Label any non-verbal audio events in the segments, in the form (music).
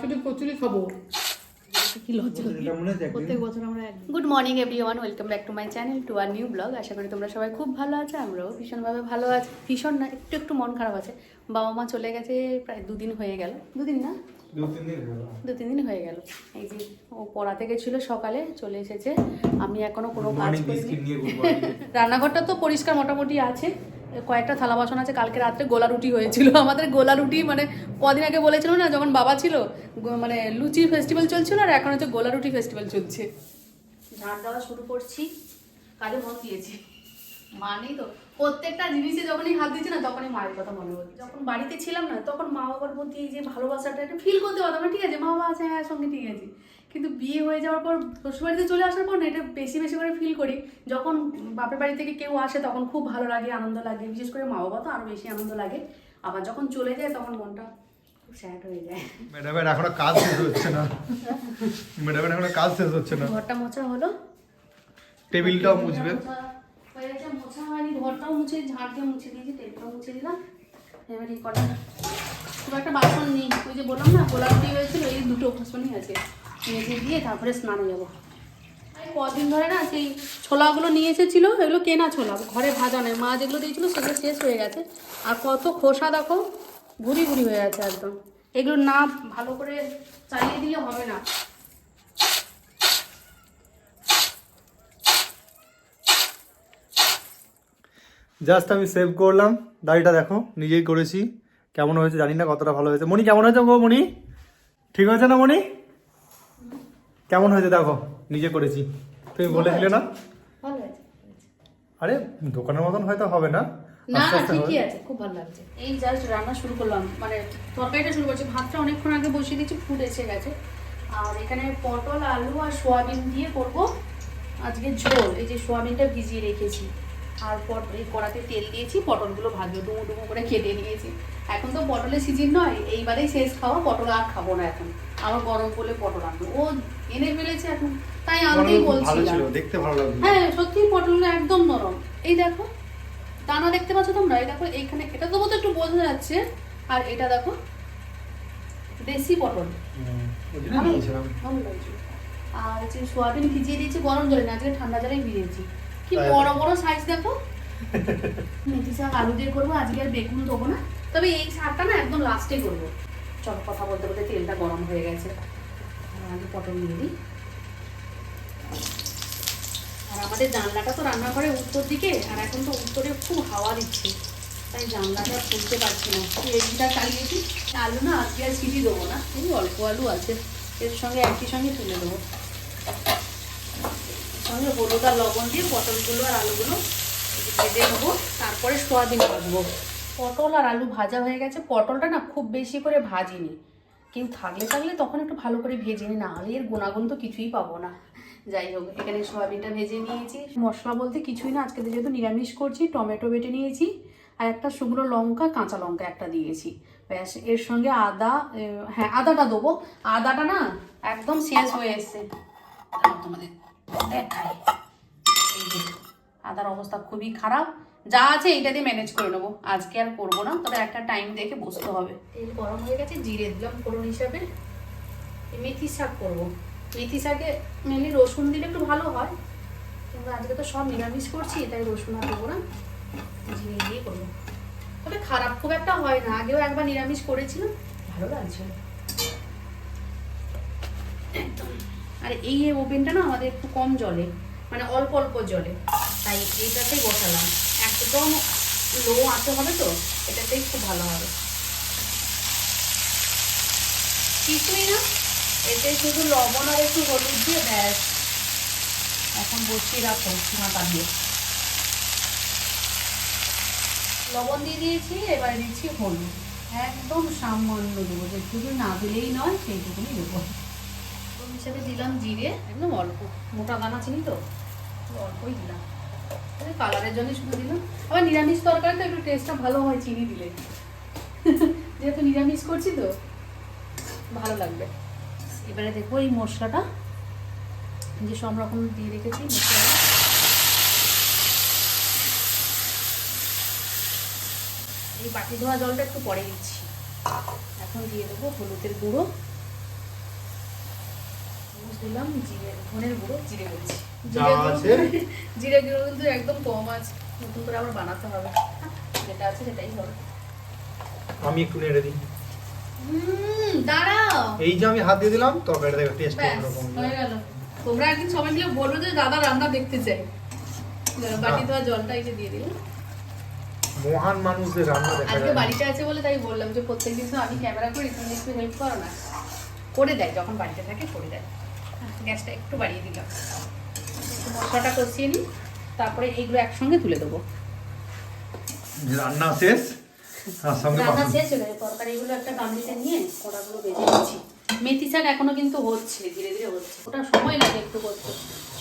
শুধু কচুরি খাব। কি লজ্জা? এটা আছে একদিন প্রত্যেক বছর আমরা good morning everyone welcome back to my channel to our new blog আশা করি তোমরা সবাই খুব ভালো আছো আমরাও ভীষণভাবে ভালো আছি। ভীষণ না একটু একটু মন খারাপ আছে। বাবা মা চলে গেছে প্রায় দুদিন হয়ে গেল। দুদিন না? দু তিন দিন হয়ে গেল। এই যে ও পড়াতে গেছিল সকালে চলে এসেছে। আমি এখনও কোনো কাজ করিনি। (laughs) রান্নাঘরটা তো পরিষ্কার মোটামুটি আছে। কয়েকটা থালা বাসন আছে, কালকে রাত্রে গোলা রুটি হয়েছিল। (laughs) আমাদের গোলা রুটি মানে কদিন আগে বলেছিল না, যখন বাবা ছিল মানে লুচি ফেস্টিভ্যাল চলছিল আর এখন হচ্ছে গোলা রুটি ফেস্টিভ্যাল চলছে। ঝাড় দেওয়া শুরু করছি, কাজে মন দিয়েছি। মানেই তো, প্রত্যেকটা জিনিসে যখনই হাত দিচ্ছি না, তখনই মায়ের কথা মনে হচ্ছে। যখন বাড়িতে ছিলাম না, তখন মা বাবার প্রতি এই যে ভালোবাসাটা, একটু ফিল করতে পারতাম ঠিক আছে, মা বাবা আছে হ্যাঁ সঙ্গে ঠিক আছে কিন্তু বিয়ে হয়ে যাওয়ার পর শ্বশুরবাড়িতে চলে আসার পর না এটা বেশি বেশি করে ফিল করি। যখন বাপের বাড়ি থেকে কেউ আসে তখন খুব ভালো লাগে আনন্দ লাগে। বিশেষ করে মা বাবা তো আরও বেশি আনন্দ লাগে। আবার যখন চলে যায় তখন মনটা খুব স্যাড হয়ে যায়। ম্যাডামের এখনও কাজ শেষ হচ্ছে না। ম্যাডামের এখনও কাজ শেষ হচ্ছে না। ঘরটা মোছা হলো। টেবিলটাও মুছবে। মোছা হয়ে হয়নি। ঘরটাও মুছে ঝাড় দিয়ে মুছে দিয়েছি টেবিলটাও মুছে দিলাম। এবার এই কটা খুব একটা বাসন নেই। ওই যে বললাম না গোলাপ দিয়ে হয়েছিল এই দুটো বাসনই আছে। মেজে দিয়ে তারপরে স্নানে যাব। কদিন ধরে না সেই ছোলাগুলো নিয়ে এসেছিল, এগুলো কেনা ছোলা, ঘরে ভাজা নয়, মা যেগুলো দিয়েছিল সেগুলো শেষ হয়ে গেছে। আর কত খোসা দেখো, ভুরি ভুরি হয়ে গেছে একদম। এগুলো না ভালো করে চালিয়ে দিলে হবে না। জাস্ট আমি সেভ করলাম। দাড়িটা দেখো, নিজেই করেছি। কেমন হয়েছে জানি না কতটা ভালো হয়েছে। মনি কেমন হয়েছে গো মনি ঠিক হয়েছে না মনি কেমন হয়েছে দেখো নিজে করেছি। তুমি বলেছিলে না? আরে দোকানের মতন হয়তো হবে না। না না ঠিকই আছে খুব ভালো লাগছে। এই জাস্ট রান্না শুরু করলাম মানে তরকারিটা শুরু করছি। ভাতটা অনেকক্ষণ আগে বসিয়ে দিয়েছি ফুট এসে গেছে। আর এখানে পটল আলু আর সোয়াবিন দিয়ে করব আজকে ঝোল। এই যে সোয়াবিনটা ভিজিয়ে রেখেছি। আর পট এই কড়াতে তেল দিয়েছি পটলগুলো ভাজবো ডুমো ডুমো করে কেটে নিয়েছি। এখন তো পটলের সিজন নয় এইবারেই শেষ খাওয়া পটল আর খাব না এখন। আবার গরম করলে পটল আনব। ও এনে ফেলেছে এখন তাই আনতেই খুব ভালো বলছিলাম। দেখতে ভালো লাগল। হ্যাঁ সত্যি পটলগুলো একদম নরম। এই দেখো দানা দেখতে পাচ্ছ তোমরা? এই দেখো এইখানে এটা তো বোধহয় একটু বোঝা যাচ্ছে। আর এটা দেখো দেশি পটল। ভালো লাগছে। আর হচ্ছে সোয়াবিন ভিজিয়ে দিয়েছি গরম জলে না আজকে ঠান্ডা জলেই ভিজিয়েছি। কি বড় বড় সাইজ দেখো? মেথি শাক আলু দিয়ে করব আজকে আর বেগুন দেবো না। তবে এই শাকটা না একদম লাস্টে করব। চলো কথা বলতে বলতে তেলটা গরম হয়ে গেছে। আগে পটল নিয়ে দিই। আর আমাদের জানলাটা তো রান্নাঘরে উত্তর দিকে আর এখন তো উত্তরে খুব হাওয়া দিচ্ছে। তাই জানলাটা খুলতে পারছি না। এদিকটা চালিয়েছি আলু না আজকে আর সিটি দেবো না। এই অল্প আলু আছে। এর সঙ্গে একই সঙ্গে তুলে দেবো। সঙ্গে হলুদ আর লবণ দিয়ে পটলগুলো আর আলুগুলো ভেজে নেব। তারপরে সোয়াবিন ভাজবো পটল আর আলু ভাজা হয়ে গেছে। পটলটা না খুব বেশি করে ভাজিনি। কেউ থাকলে থাকলে তখন একটু ভালো করে ভেজে নি না হলে এর গুণাগুণ তো কিছুই পাবো না। যাই হোক, এখানে সোয়াবিনটা ভেজে নিয়েছি। মশলা বলতে কিছুই না, আজকে যেহেতু নিরামিষ করছি, টমেটো বেটে নিয়েছি, আর একটা শুকনো লঙ্কা, কাঁচা লঙ্কা একটা দিয়েছি। ব্যাস, এর সঙ্গে আদা হ্যাঁ আদাটা দেবো। আদাটা না একদম শেষ হয়ে এসছে। তোমাদের আদার অবস্থা খুবই খারাপ। যা আছে এইটা দিয়ে ম্যানেজ করে নেব। আজকে আর করব না, তবে একটা টাইম দেখে বসতে হবে। তেল গরম হয়ে গেছে, জিরে দিলাম ফোড়ন হিসাবে। মেথি শাক করব। মেথি শাকে মেনলি রসুন দিলে একটু ভালো হয়। কিন্তু আজকে তো সব নিরামিষ করছি, তাই রসুন আর দেবো না। জিরে দিয়ে করব। তবে খারাপ খুব একটা হয় না, আগেও একবার নিরামিষ করেছিলাম, ভালো লাগছে। একদম। আর এই ওভেনটা না আমাদের একটু কম জলে মানে অল্প অল্প জলে, তাই এইটাতেই বসালাম। একদম লো আঁচে হবে তো এটাতেই খুব ভালো হবে। কিছুই না, এতে শুধু লবণ আর একটু হলুদ দিয়ে ব্যাস। এখন বসিয়ে রাখো ঢাকা দিয়ে। লবণ দিয়ে দিয়েছি, এবার দিচ্ছি হলুদ। একদম সামান্য দেবো যেটুকু না দিলেই নয়, সেইটুকুনি দেবো। হিসেবে দিলাম জিরে, একদম অল্প, মোটা দানা চিনি তো অল্পই দিলাম। কালারের জন্য শুধু দিলাম। আবার নিরামিষ তরকারি তো একটু টেস্টটা ভালো হয় চিনি দিলে। যেহেতু নিরামিষ করছি তো, ভালো লাগবে। এবারে দেখব এই মশলাটা, যে সব রকম দিয়ে রেখেছি মশলাটা। এই বাটি ধোয়া জলটা একটু পরে দিচ্ছি। এখন দিয়ে দেবো হলুদের গুঁড়ো। দিলাম জিরে ধনের গুঁড়ো জিরে বলছি (laughs) জিরে গুঁড়ো- কিন্তু একদম কম আছে নতুন করে আবার বানাতে হবে। যেটা আছে সেটাই হবে। আমি একটু নেড়ে দিই। দাঁড়াও। এই যে আমি হাত দিয়ে দিলাম তরকারিটা দেখো টেস্ট অন্যরকম। হয়ে গেল। তোমরা একদিন সবাই মিলে বলবে যে দাদা রান্না দেখতে চাই বাটি ধোয়া জলটা এই যে দিয়ে দিলাম মহান মানুষদের রান্না দেখা আজকে বাড়িতে আছে বলে তাই বললাম যে প্রত্যেকদিন তো আমি ক্যামেরা করি তুমি একটু হেল্প করো না। করে দেয় যখন বাড়িতে থাকে করে দেয়। গ্যাসটা একটু বাড়িয়ে দিলাম। একটু মশলাটা কষিয়ে নিই তারপরে এইগুলো একসঙ্গে তুলে দেবো। রান্না শেষ? রান্না শেষ হয়ে গেছে তরকারিগুলো একটা গামলিতে নিয়ে কড়াগুলো বেজে নিচ্ছি। মেথি শাক এখনও কিন্তু হচ্ছে ধীরে ধীরে হচ্ছে। ওটা সময় লাগে একটু করতে।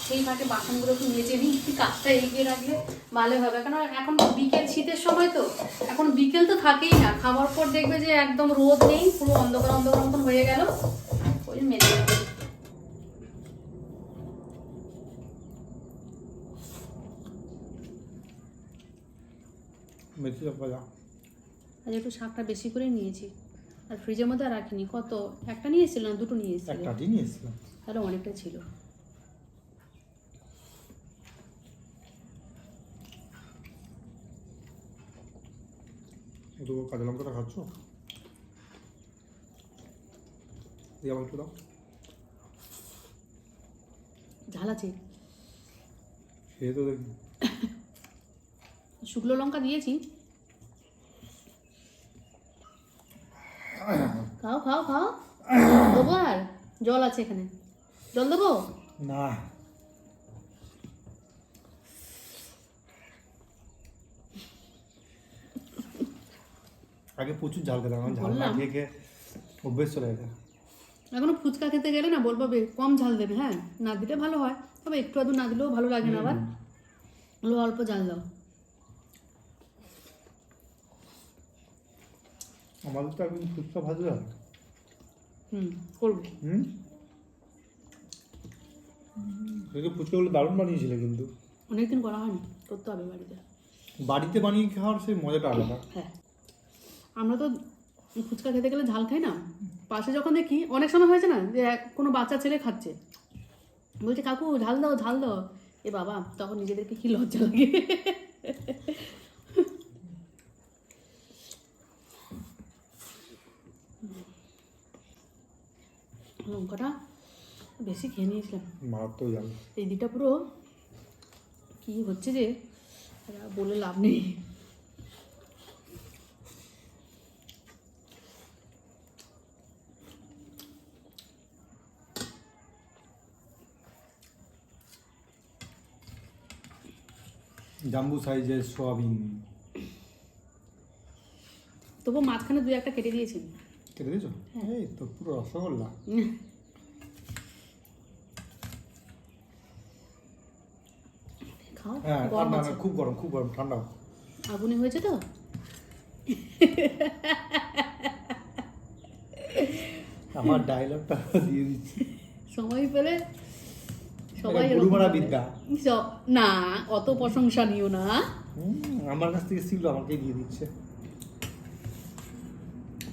সেই ফাঁকে বাসনগুলো একটু মেজে নিই কাজটা এগিয়ে রাখলে ভালো হবে। কারণ এখন বিকেল শীতের সময় তো। এখন বিকেল তো থাকেই না। খাবার পর দেখবে যে একদম রোদ নেই পুরো অন্ধকার অন্ধকার মতন হয়ে গেল। ওই মেজে নেব। মেথি ভাজা। আজ একটু শাকটা বেশি করে নিয়েছি। আর ফ্রিজের মধ্যে রাখিনি। কত? একটা নিয়ে এসেছিলাম দুটো নিয়ে একটা দিন তাহলে অনেকটা ছিল। তো কাঁচা লঙ্কাটা খাচ্ছ? দিয়ে একটু দাও। ঝাল আছে। খেয়ে তো দেখি শুকনো লঙ্কা দিয়েছি। খাও খাও খাও। দেবো আর? জল আছে এখানে। জল দেবো? না। আগে প্রচুর ঝাল খেতাম এখন ঝাল না খেয়ে খেয়ে অভ্যেস চলে গেছে। এখনও ফুচকা খেতে গেলে না বলব বে, কম ঝাল দেবে হ্যাঁ? না দিলে ভালো হয়। তবে একটু আধটু না দিলেও ভালো লাগে না আবার। অল্প ঝাল দাও। আমাদের তো একদিন ফুচকা ভাজবে হুম করব। হুম? ফুচকাগুলো দারুণ বানিয়েছিলে কিন্তু। অনেকদিন করা হয়নি করতে হবে বাড়িতে। বাড়িতে বানিয়ে খাওয়ার সেই মজাটা আলাদা। হ্যাঁ। আমরা তো ফুচকা খেতে গেলে ঝাল খাই না। পাশে যখন দেখি অনেক সময় হয়েছে না যে এক- কোনো বাচ্চা ছেলে খাচ্ছে। বলছে কাকু ঝাল দাও ঝাল দাও। এ বাবা তখন নিজেদেরকে কি লজ্জা লাগে? লঙ্কাটা বেশি খেয়ে নিয়েছিলাম। এই দিকটা পুরো কি হচ্ছে যে বলে লাভ নেই। জাম্বু সাইজের সোয়াবিন। তবু মাঝখানে দুই একটা কেটে দিয়েছি কেটে দিয়েছ? এই তো পুরো রসগোল্লা। (laughs) হ্যাঁ গরম আছে। খুব গরম খুব গরম ঠান্ডা। আগুনে হয়েছে তো? আমার ডায়লগটা দিয়ে দিচ্ছি। সময় পেলে সবাই গুরুমারা বিদ্যা। না অত প্রশংসা নিও না। আমার কাছ থেকে শিখলো আমাকে দিয়ে দিচ্ছে।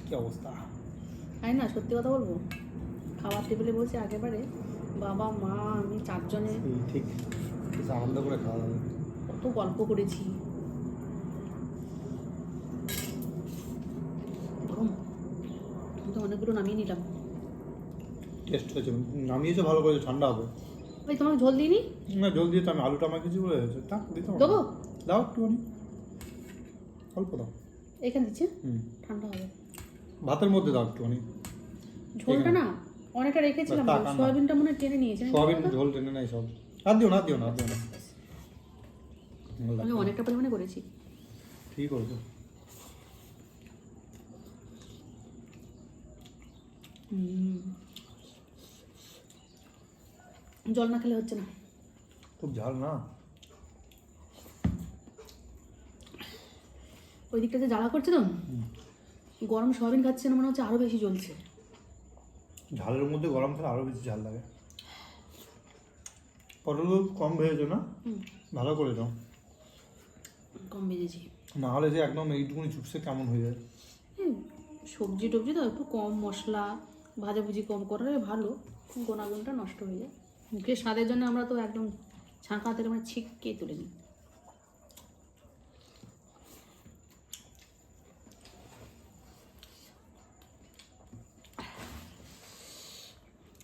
কি অবস্থা? তাই না সত্যি কথা বলব। খাবার টেবিলে বলছি আগেবারে বাবা মা আমি চারজনে ঠিক। আনন্দ করে খাওয়া কত গল্প করেছি। গরম। আমি তো অনেকগুলো নামিয়ে নিলাম। টেস্ট হয়েছে। নামিয়েছো ভালো করেছ ঠান্ডা হবে। ওই তোমাকে ঝোল দিইনি? না দিয়ে তো আমি আলুটা আমার কিছু বলে তা দিতে। দেবো? দাও একটুখানি। অল্প দাও। এখানে দিচ্ছে? ঠান্ডা হবে। ভাতের মধ্যে দাও একটুখানি। ঝোলটা না অনেকটা রেখেছিলাম। সয়াবিনটা মনে টেনে নিয়েছে। সোয়াবিন ঝোল টেনে নাই সব। আর দিও না দিও না দিও না। আমি অনেকটা পরিমাণে করেছি। ঠিক করছ জল না খেলে হচ্ছে না। খুব ঝাল না? ওই দিকটাতে জ্বালা করছে তো? গরম সয়াবিন খাচ্ছে না মনে হচ্ছে আরও বেশি জ্বলছে। ঝালের মধ্যে গরম খেলে আরও বেশি ঝাল লাগে। পটল কম ভেজেছো না? ভালো করে দাও। কম ভেজেছি। না হলে যে একদম এইটুকুনি চুপসে কেমন হয়ে যায়? সবজি টবজি তো একটু কম মশলা ভাজাভুজি কম করলে ভালো। গোনাগুনটা নষ্ট হয়ে যায়। মুখের স্বাদের জন্য আমরা তো একদম ছাঁকা থেকে মানে ছিটকে তুলে নিই।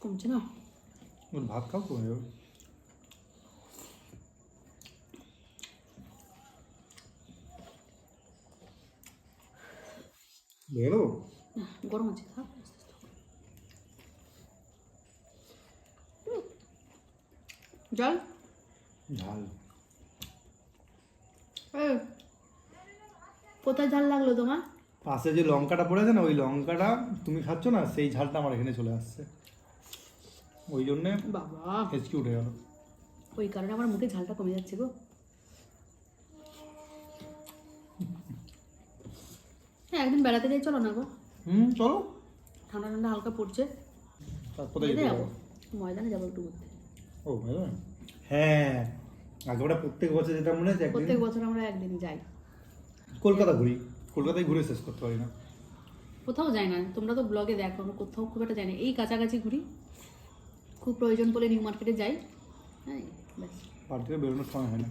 কমছে না? ভাত খাও কমে যাবে। বেরো না, গরম আছে থাক জল? ঝাল। কোথায় ঝাল লাগল তোমার? পাশে যে লঙ্কাটা পড়েছে না ওই লঙ্কাটা তুমি খাচ্ছ না সেই ঝালটা আমার এখানে চলে আসছে। ওই জন্যে বাবা। হেঁচকি উঠে গেল। ওই কারণে আমার মুখে ঝালটা কমে যাচ্ছে গো। হ্যাঁ একদিন বেড়াতে যাই চলো না গো। হুম চলো। ঠান্ডা ঠান্ডা হালকা পড়ছে। তারপরে যেতে যাব। ময়দানে যাব একটু ঘুরতে। ও ভালো হ্যাঁ আগে ওটা প্রত্যেক বছর যেটা মনে আছে প্রত্যেক বছর আমরা একদিন যাই। কলকাতা ঘুরি। কলকাতায় ঘুরে শেষ করতে পারি না। কোথাও যাই না। তোমরা তো ব্লগে দেখো আমরা কোথাও খুব একটা যাই না। এই কাছাকাছি ঘুরি। খুব প্রয়োজন পড়লে নিউ মার্কেটে যাই। হ্যাঁ বাড়ি থেকে বেরোনোর সময় হয় না।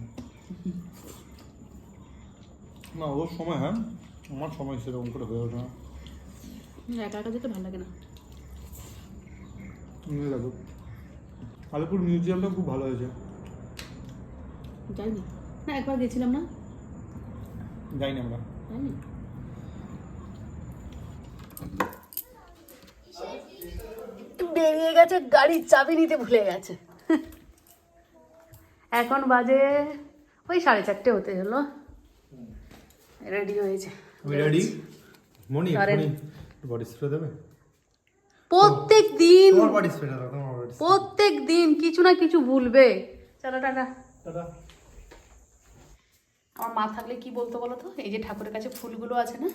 না ওর সময় হয়। আমার সময় সেরকম করে হয়ে ওঠে না। একা একা যেতে ভালো লাগে না। নিয়ে দেখো। আলিপুর মিউজিয়ামটা খুব ভালো হয়েছে। যাই না না একবার গেছিলাম না? যাইনি আমরা। যাইনি? বেরিয়ে গেছে গাড়ির চাবি নিতে ভুলে গেছে। এখন বাজে ওই সাড়ে চারটে হতে হলো রেডি হয়েছে। Ready Moni Moni body spray দেবে? প্রত্যেক দিন তোমার বডি স্প্রে দাও তোমার বডি প্রত্যেক দিন কিছু না কিছু ভুলবে। চলো টাটা। দাদা আমার মা থাকলে কি বলতো বলো তো? এই যে ঠাকুরের কাছে ফুলগুলো আছে না?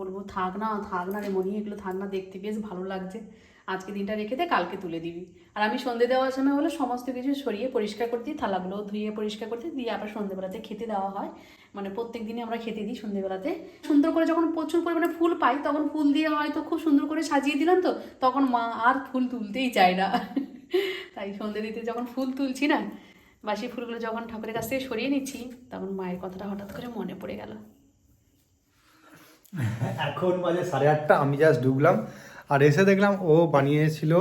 বলব থাক না থাক না রে মনি এগুলো থাক না দেখতে বেশ ভালো লাগছে। আজকে দিনটা রেখে দে কালকে তুলে দিবি। আর আমি সন্ধে দেওয়ার সময় হলো সমস্ত কিছু সরিয়ে পরিষ্কার করতে দিই, থালাগুলো ধুয়ে পরিষ্কার করতে দিয়ে আবার সন্ধেবেলাতে খেতে দেওয়া হয়। মানে প্রত্যেক দিনই আমরা খেতে দিই সন্ধেবেলাতে। সুন্দর করে যখন প্রচুর পরিমাণে ফুল পাই তখন ফুল দিয়ে হয়তো খুব সুন্দর করে সাজিয়ে দিলাম তো তখন মা আর ফুল তুলতেই চায় না। তাই সন্ধে দিতে যখন ফুল তুলছি না বাসি ফুলগুলো যখন ঠাকুরের কাছ থেকে সরিয়ে নিচ্ছি তখন মায়ের কথাটা হঠাৎ করে মনে পড়ে গেল। এখন বাজে সাড়ে আটটা আমি জাস্ট ঢুকলাম আর এসে দেখলাম ও বানিয়েছিল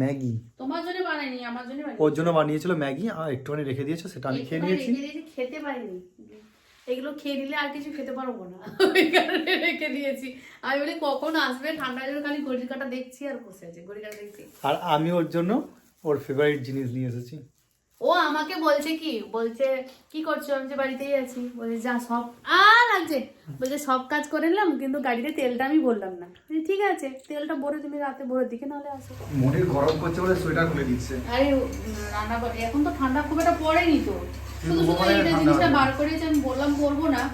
ম্যাগি। তোমার জন্য বানাইনি আমার জন্য ওর জন্য বানিয়েছিল ম্যাগি আর একটুখানি রেখে দিয়েছ সেটা আমি খেয়ে নিয়েছি। খেতে পারিনি। এগুলো খেয়ে নিলে আর কিছু খেতে পারব না। (laughs) ওই কারণে রেখে দিয়েছি। আমি বলি কখন আসবে? ঠান্ডার জন্য খালি ঘড়ির কাটা দেখছি আর বসে আছে ঘড়ির কাটা দেখছি। আর আমি ওর জন্য ওর ফেভারিট জিনিস নিয়ে এসেছি। ও আমাকে বলছে কি? বলছে কি করছ? আমি যে বাড়িতেই আছি। বলছে যা সব আর লাগছে। বলছে সব কাজ করে নিলাম কিন্তু গাড়িতে তেলটা আমি বললাম না। ঠিক আছে তেলটা ভরে তুমি রাতে ভোরের দিকে নাহলে আসো। মনির গরম করছে বলে সোয়েটার খুলে দিচ্ছে। আরে রান্না করে এখন তো ঠান্ডা খুব একটা পড়েনি তো। শুধু শুধু এইটা জিনিসটা হয়নি। বার করেছে আমি বললাম করব না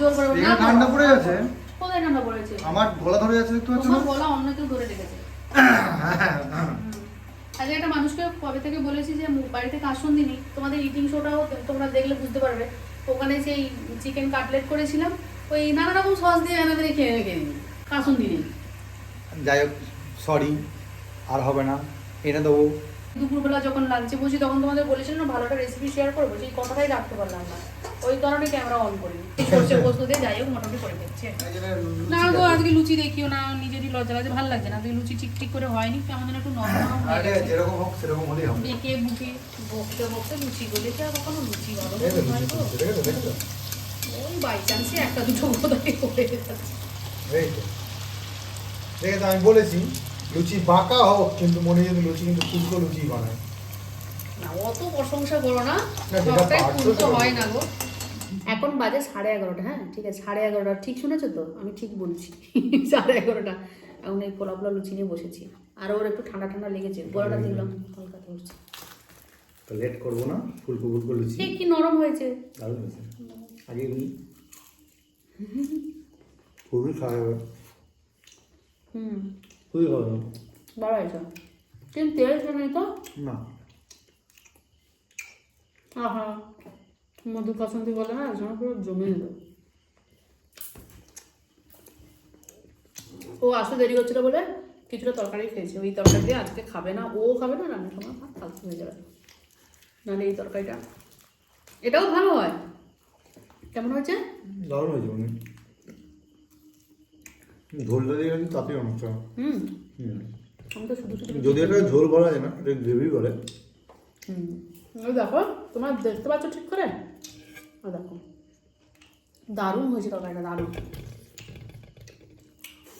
জোর করে না। ঠান্ডা পড়ে গেছে? কোথায় ঠান্ডা পড়েছে আমার গলা ধরে যাচ্ছে দেখতে পাচ্ছ তোমার গলা অন্য কেউ ধরে রেখেছে। (coughs) আজকে একটা মানুষকে কবে থেকে বলেছি যে মু- বাড়িতে কাসন দিনই তোমাদের ইটিং শোটাও তোমরা দেখলে বুঝতে পারবে। ওখানে সেই চিকেন কাটলেট করেছিলাম ওই নানা রকম সস দিয়ে এনে খেয়ে রেখে দিই কাসন দিনই যাই হোক সরি আর হবে না। এনে দেবো। দুপুরবেলা যখন লাঞ্চে বসি তখন তোমাদের বলেছিলাম না ভালো একটা রেসিপি শেয়ার করব সেই কথাটাই রাখতে পারলাম না। ওই কারণে ক্যামেরা অন এই সর্ষে পোস্ত দিয়ে যাই হোক মোটামুটি করে দিচ্ছি না গো আজকে লুচি দেখিও না নিজেরই লজ্জা লাগছে ভালো লাগছে না। আজকে লুচি ঠিক ঠিক করে হয়নি কেমন যেন একটু নরম নরম হয়ে গেছে। যেরকম হোক সেরকম হলেই হবে। বেঁকে বুকে বকতে বকতে লুচি গলেছে আর কখনো লুচি গরম হয় গো। করছে, দেখেছ, দেখেছ? ওই বাই চান্সে একটা দুটো কোথায় পড়ে যাচ্ছে। এই তো। দেখেছ, আমি বলেছি লুচি বাঁকা হোক কিন্তু মনে যদি লুচি কিন্তু ফুলকো লুচি বানায়। না অত প্রশংসা করো না। সবটাই হয় না গো। এখন বাজে সাড়ে এগারোটা হ্যাঁ? ঠিক আছে সাড়ে এগারোটা। ঠিক শুনেছো তো? আমি ঠিক বলছি। (laughs) সাড়ে এগারোটা। এখন এই পোলা পোলা লুচি নিয়ে বসেছি। আর ওর একটু ঠান্ডা ঠান্ডা লেগেছে। গলাটা দেখলাম হালকা ধরছে তো লেট করব না? ফুলকো ফুলকো লুচি। সে কি নরম হয়েছে। দারুণ হয়েছে। আগে এমনি। খুবই খারাপ। হুম। খুবই ভালো ভালো হয়েছে কিন্তু তেল নেই তো না আহা মধু পছন্দ বলে না একসময় পুরো জমে যেত ও আসতে দেরি হচ্ছিল বলে কিছুটা তরকারি খেয়েছে ওই তরকারি দিয়ে আজকে খাবে না ও খাবে না রান্না সময় ভাত ফালতু হয়ে যাবে নাহলে এই তরকারিটা এটাও ভালো হয় কেমন হয়েছে দারুণ হয়েছে ঝোলটা দিয়ে গেছি তাতেই অনেকটা হুম। হুম। যদি এটা ঝোল বলা যায় না এটা গ্রেভি বলে। হুম। দেখো তোমার দেখতে পাচ্ছ ঠিক করে? ও দেখো। দারুণ হয়েছে তরকারিটা দারুণ।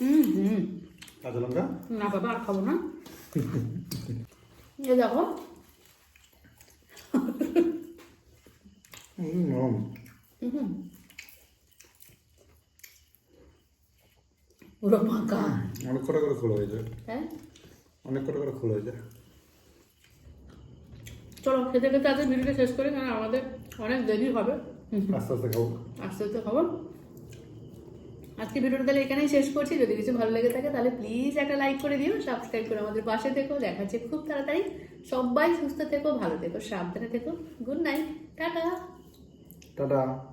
হুম হুম। কাঁচা লঙ্কা? না বাবা আর খাব না। এই দেখো। হুম হুম। পুরো মাখা অনেক কটা করে খোলা হয়ে যায়। হ্যাঁ? অনেক কটা করে খোলা হয়ে যায়। চলো খেতে খেতে আজকে ভিডিওটা শেষ করি কারণ আমাদের অনেক দেরি হবে। আস্তে আস্তে খাব। আস্তে আস্তে খাব। আজকে ভিডিওটা তাহলে এখানেই শেষ করছি। যদি কিছু ভালো লেগে থাকে তাহলে প্লিজ একটা লাইক করে দিও সাবস্ক্রাইব করে আমাদের পাশে থেকো। দেখাচ্ছে খুব তাড়াতাড়ি। সবাই সুস্থ থেকো ভালো থেকো সাবধানে থেকো। Good night tata. টাটা।